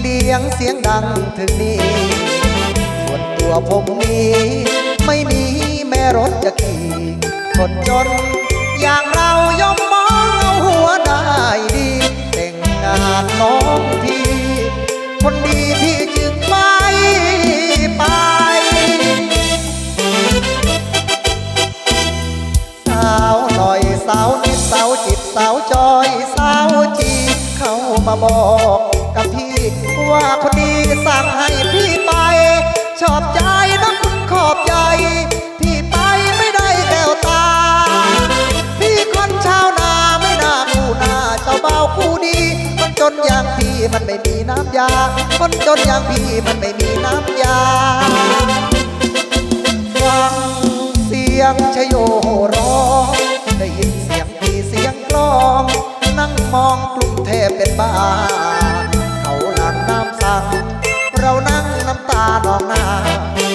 เลี้ยงเสียงดังถึงนี้ส่วนตัวผมนี้ ไม่มีแม่รถจะขี่คนจน อย่างเราย่อมมองเอาหัวได้ดีแต่งงานน้องพี่ คนดีพี่จึงไม่ไปสาวหน่อยสาวนิดสาวจิตสาวจอยสาวจี เข้ามาบอกกับพี่ ว่าคนดีสั่งให้พี่ไป ชอบใจนะคุณขอบใจ พี่ไปไม่ได้แก้วตา พี่คนชาวนาไม่น่าคู่นาเจ้าเบาคู่ดีคนจนอย่างพี่มันไม่มีน้ำยา คนจนอย่างพี่มันไม่มีน้ำยาฟังเสียงชโยร้องได้ยินเสียงปีเสียงกลอง นั่งมองกรุงเทพเป็นบ้า น้ำตานองหน้า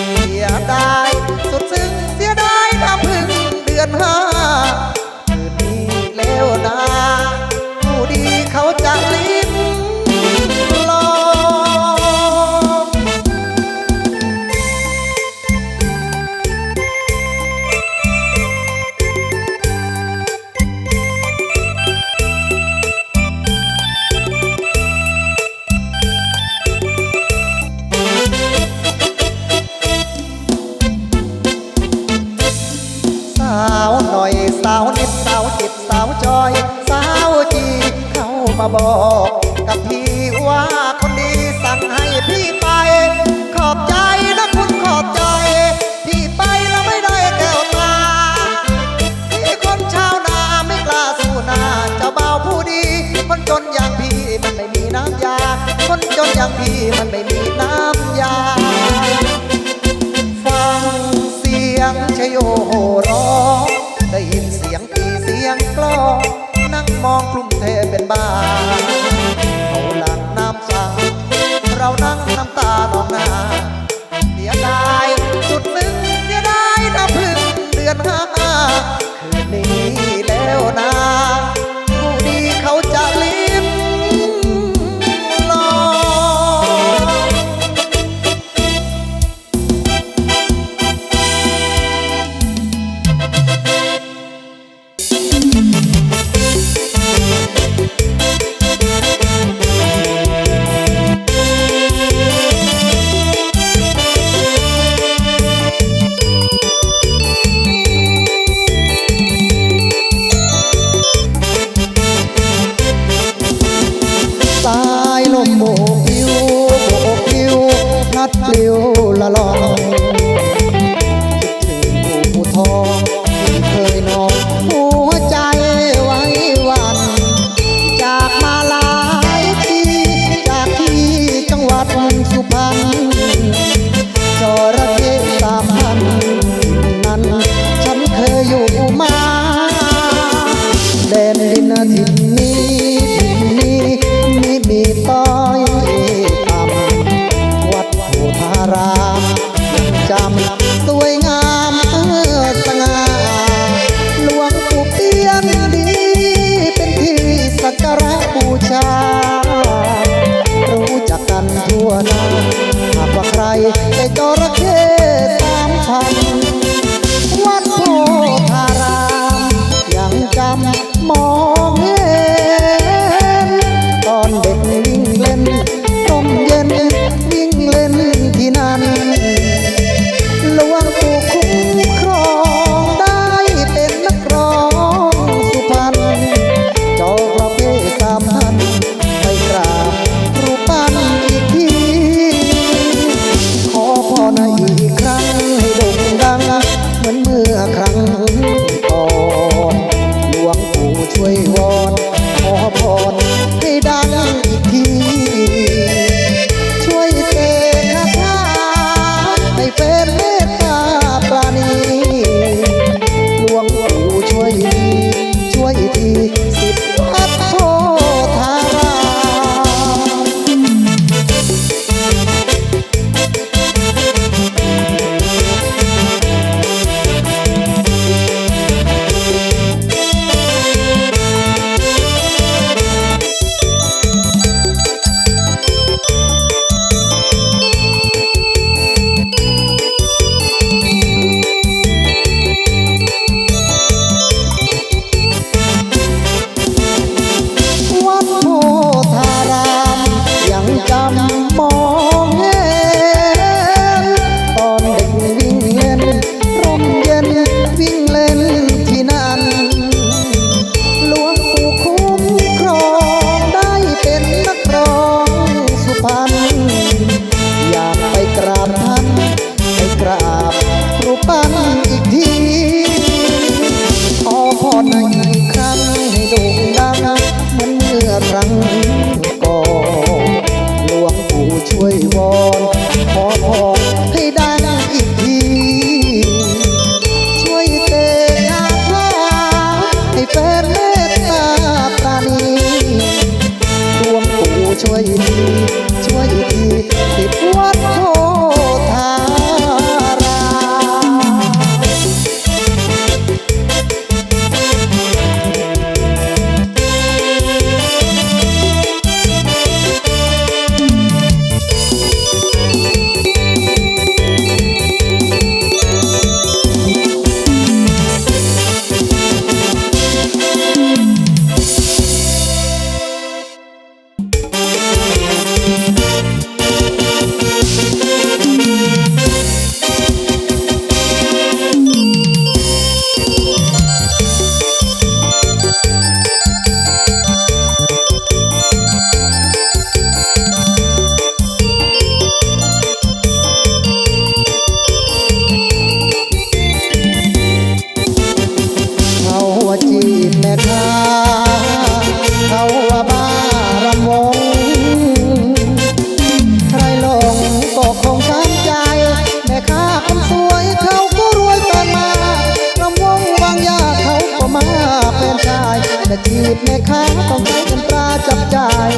จับจ่าย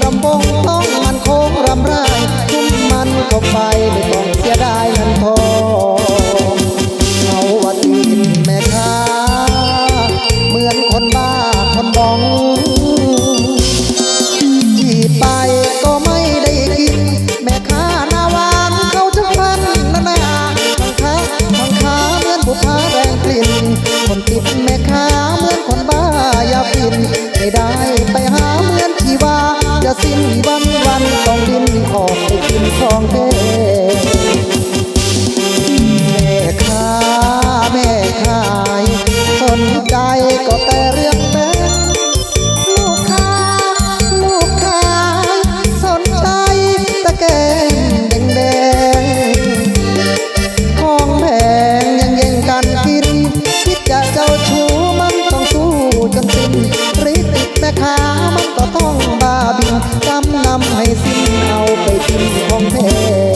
รำมงต้องมันโค้งรำไรทุ่มมันก็ไปไม่ต้อง ขามันก็ต้องบาบินจำนำให้สิ้นเอาไปกินของแท้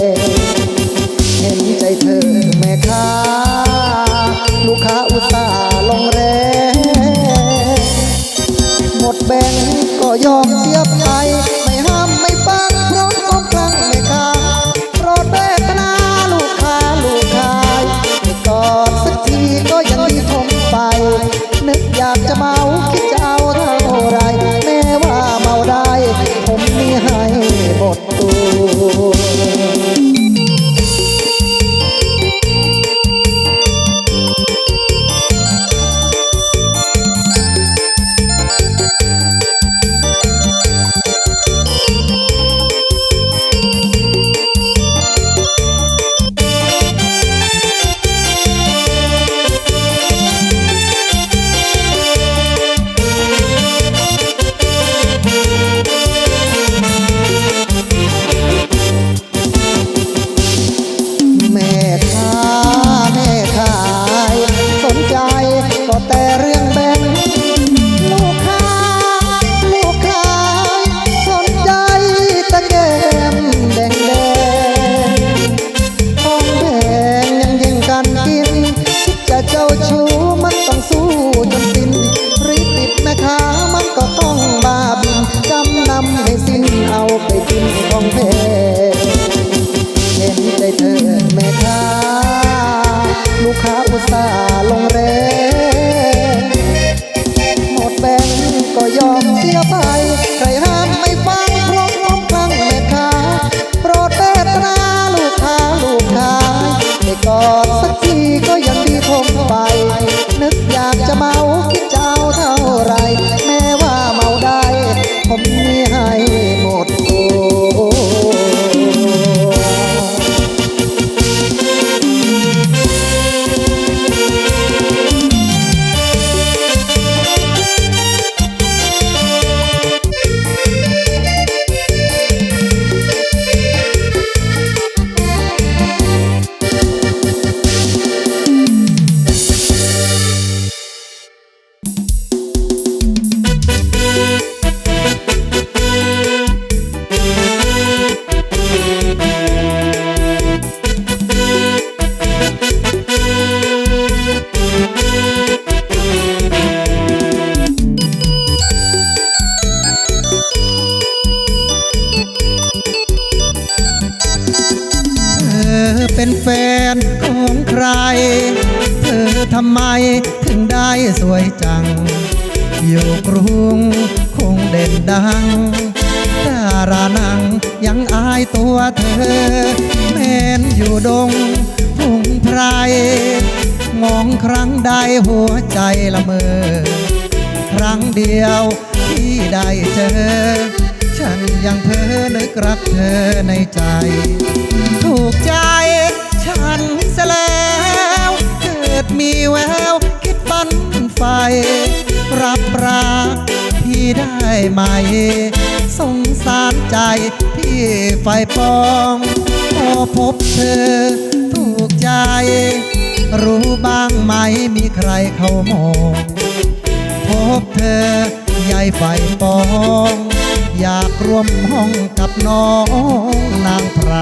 ได้หัวใจละเมอ ครั้งเดียวที่ได้เจอ ฉันยังเพ้อนึกรักเธอในใจ ถูกใจฉันซะแล้ว เกิดมีแววคิดปั้นไฟ รับรักพี่ได้ไหม สงสารใจพี่ไฟปองพอพบเธอถูกใจ รู้บ้างไหมมีใครเขามองพบเธอใยายไฟปอง อยากร่วมห้องกับน้องนางไพร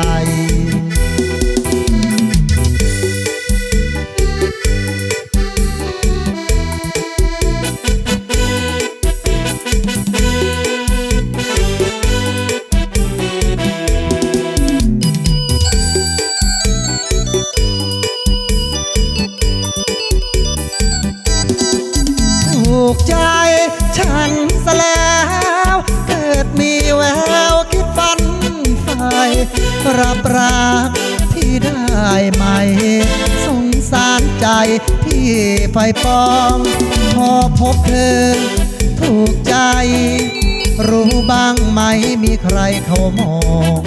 รับรักที่ได้ไหม สงสารใจที่ไฟปอง พอพบเธอ ถูกใจ รู้บ้างไหมมีใครเขามอง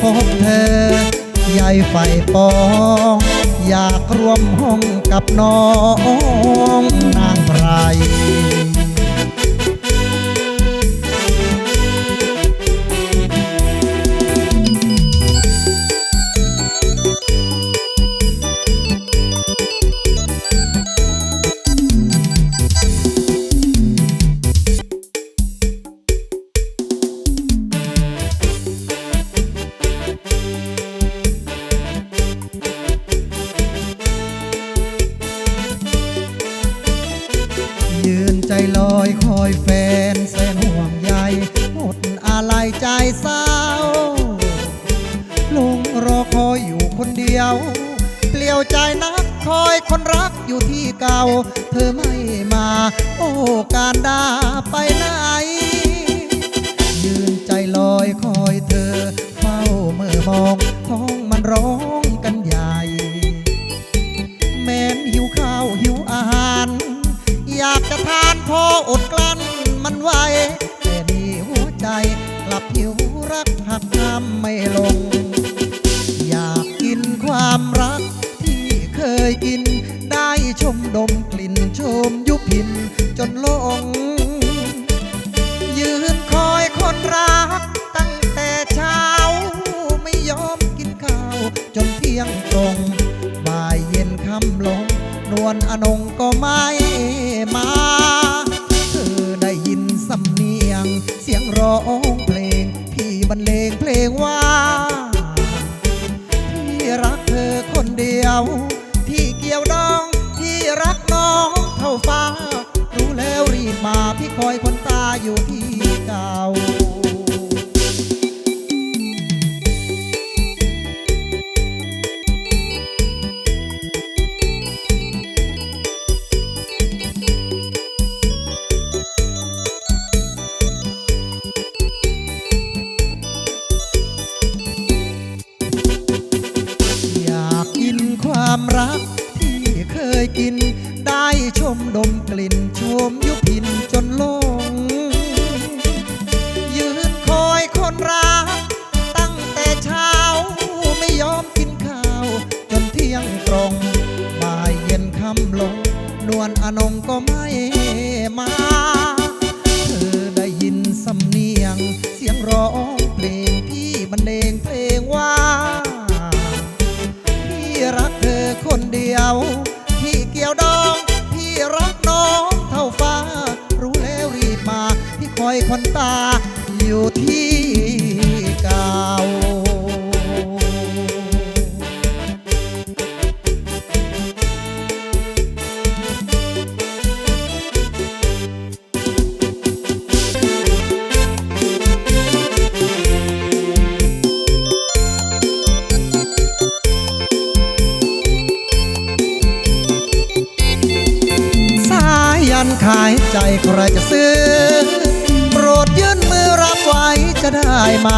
พบเธอใหญ่ไฟปอง อยากร่วมห้องกับน้องนางไร อะไรใจเศร้าลงรอคอยอยู่คนเดียวเปลี่ยวใจนักคอยคนรักอยู่ที่เก่า เธอไม่มา โอ้การดาไปไหน ยืนใจลอยคอยเธอ เฝ้าเมื่อมองท้องมันร้องกันใหญ่ แม้นหิวข้าวหิวอาหาร อยากจะทานพออดกลั้นมันไว้ ลง อยากกินความรัก ที่เคยกิน ได้ชมดมกลิ่นชมยุพินจนหลง ยืนคอยคนรัก ตั้งแต่เช้า ไม่ยอมกินข้าว จนเที่ยงตรง บ่ายเย็นค่ำลง นวลอนงก็ไม่ นวลอนงก็ไม่มา ได้ไหม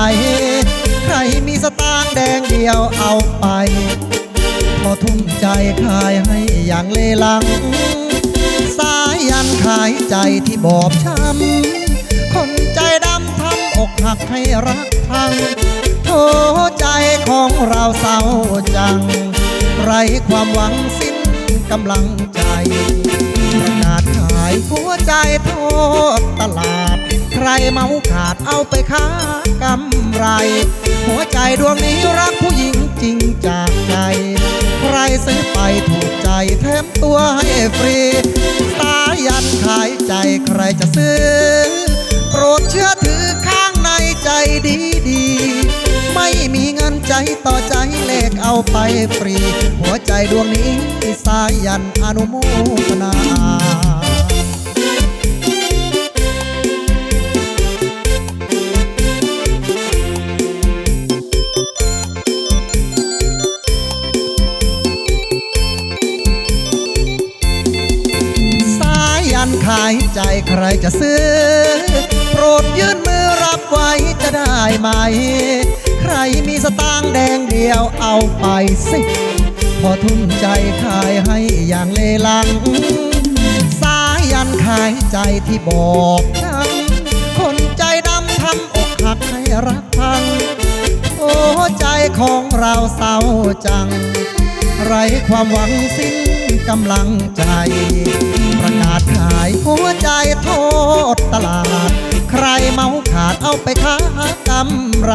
ใครมีสตางค์แดงเดียวเอาไป พอทุ่มใจขายให้อย่างเลลัง สายันขายใจที่บอบช้ำ คนใจดำทำอกหักให้รักพัง โทใจของเราเศร้าจัง ไรความหวังสิ้นกำลังใจประกาศขายหัวใจโทษตลาด ใครเมาขาดเอาไปค้ากำไร หัวใจดวงนี้รักผู้หญิงจริงจากใจ ใครซื้อไปถูกใจแถมตัวให้ฟรี สายันขายใจใครจะซื้อ โปรดเชื่อถือข้างในใจดีดีไม่มีเงินใจต่อใจเลขเอาไปฟรี หัวใจดวงนี้สายันอนุโมทนา ใครจะซื้อ โปรดยื่นมือรับไว้จะได้ไหม ใครมีสตางค์แดงเดียวเอาไปสิ พอทุ่มใจขายให้อย่างเลลัง สายันขายใจที่บอกฉันคนใจดำทำอกหักให้รักพัง โอ้ใจของเราเศร้าจัง ไรความหวังสิ้นกำลังใจ ประกาศขายหัวใจโทษตลาด ใครเมาขาดเอาไปค้ากำไร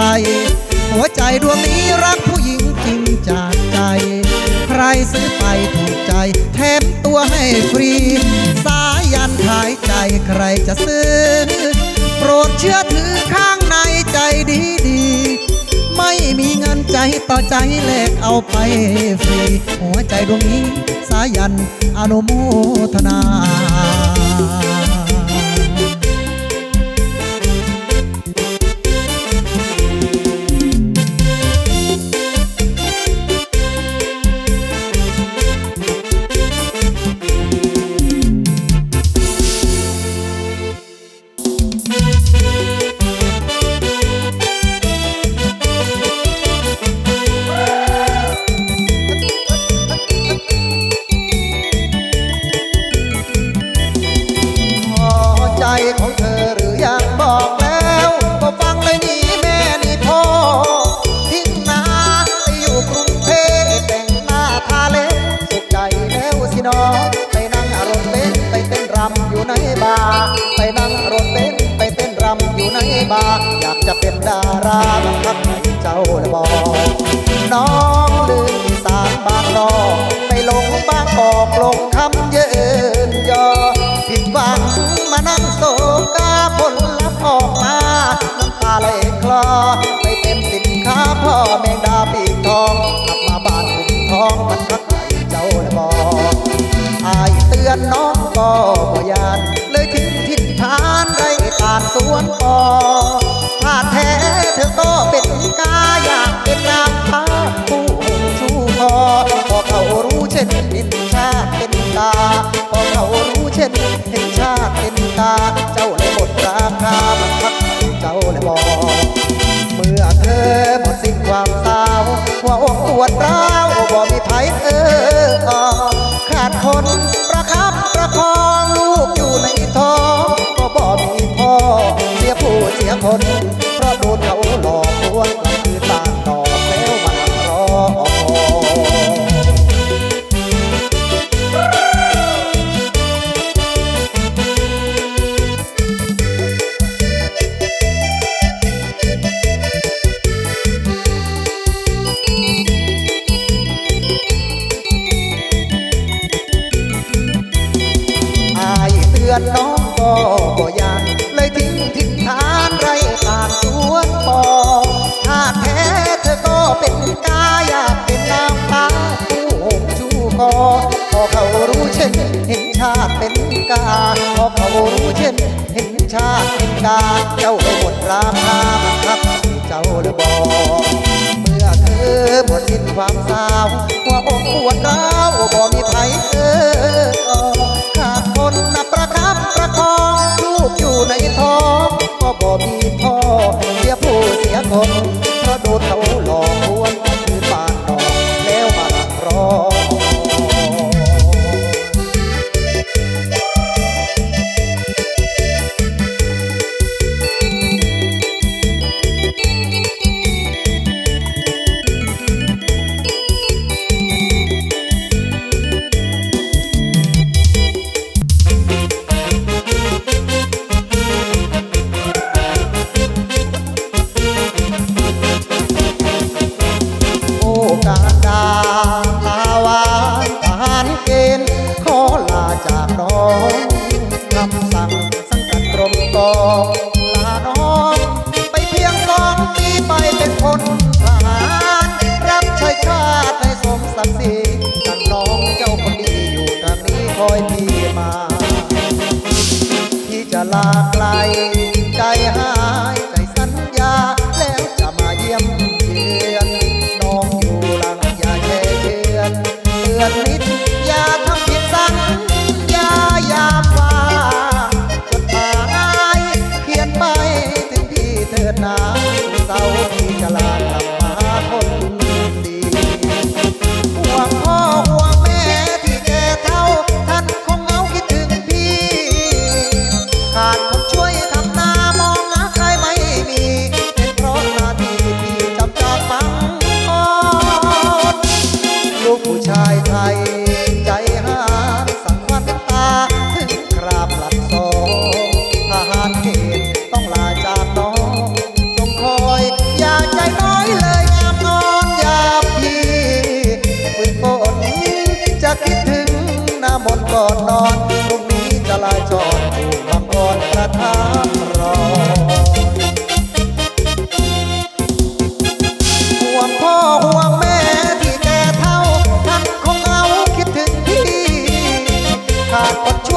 หัวใจดวงนี้รักผู้หญิงจริงจากใจ ใครซื้อไปถูกใจ แถมตัวให้ฟรี สายันขายใจใครจะซื้อ โปรดเชื่อถือข้างในใจดี ไม่มีเงินใจต่อใจแลกเอาไปฟรี หัวใจดวงนี้สายันอนุโมทนา ราบังคับให้เจ้าเลยบอก น้องลืมอีสานบางนอกไปลงบางกอกลงคำเยินยอผิดหวังมานั่งโศกาผลลัพธ์ออกมา น้ำตาไหลคลอไปเป็นสินค้าพ่อแมงดาปีกทองกลับมาบ้านขุนทองมันรักไหลเจ้าเลยบอกอายเตือนน้องก็บ่ยานเลยทิ้งทิศทานไรตาสวนปอถ้าแท เธอก็เป็นกาอยากเป็นนางฟ้าผู้ชูคอพอเขารู้เช่นเห็นชาติเป็นตาพอเขารู้เช่นเห็นชาติเป็นตา เจ้าเลยหมดราคาบังคับเจ้าเลยบอกเมื่อเธอหมดสิ้นความสาวหัวอกปวดร้าวบ่มีไผเออออขาดคนประคับประคองลูกอยู่ในท้องก็บ่มีพ่อเสียผู้เสียคนเพราะโดนเขา เขารู้เช่นเห็นชาติเป็นกาเจ้าเลยหมดราคาบังคับเจ้าเลยบอกเมื่อเธอหมดสิ้นความสาวหัวอกปวดร้าวบ่มีไผเออออขาดคนนะประคับประคองลูกอยู่ในท้องก็บ่มีพ่อเสียผู้เสียคนเพราะโดนเขาหลอก สาร์ที่จะลากลับ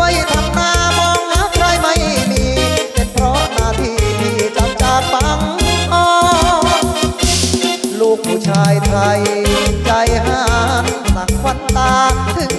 ช่วยทำหน้ามองหาใครไม่มีเป็นเพราะหน้าที่ที่จำจากฟังอ้อลูกผู้ชายไทย ใจหาหนักควันตาถึง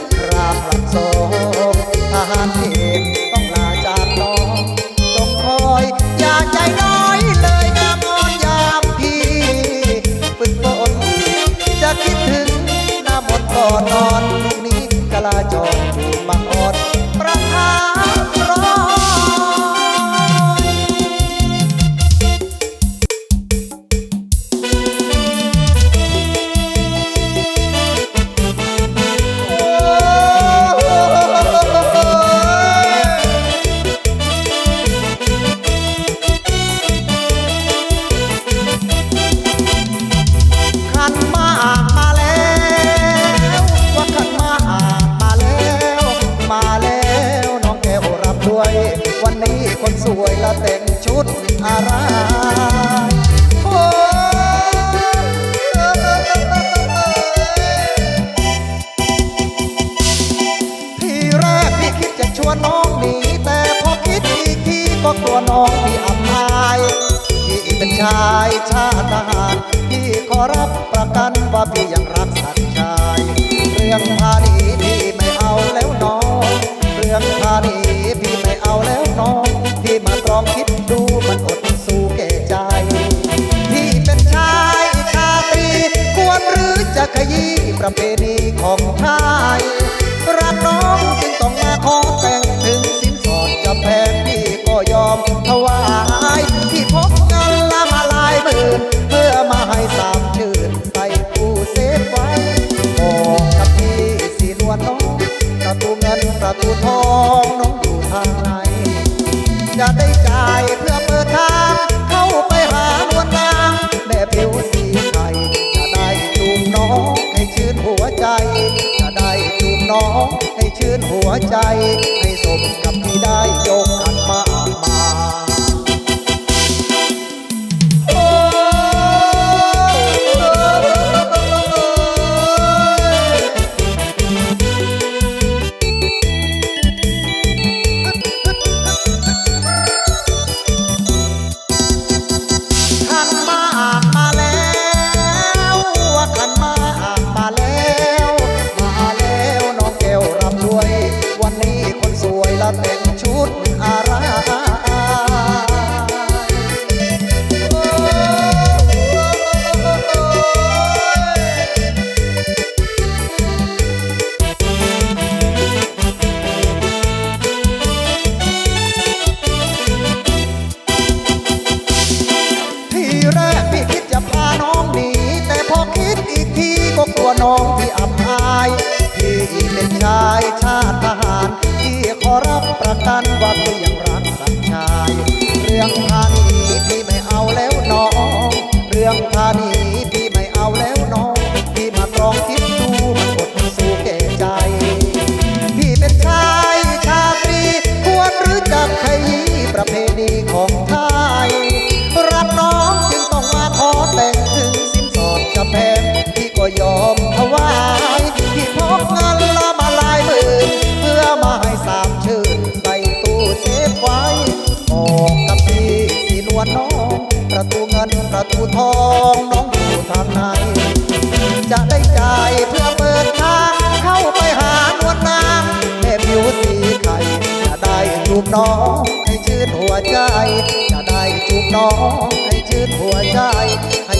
ถวายที่พบกันละมาลายมื่นเพื่อมาให้สามชื่นไปผู้เซฟไว้บอกกับพี่สีนวลน้องกระตูเงินกระตูทองน้องอยู่ทางไหนจะได้จ่ายเพื่อเปิดทางเข้าไปหานวลนางแม่ผิวสีไทยจะได้จูบน้องให้ชื่นหัวใจ จะได้จูบน้องให้ชื่นหัวใจ ให้สมกับที่ได้ยกขันมา อนประตูทองน้องอยู่ทางไหน จะได้ใจเพื่อเปิดทางเข้าไปหานวลนางแม่ผิวสีไข่จะได้จูบน้องให้ชื่นหัวใจ จะได้จูบน้องให้ชื่นหัวใจให้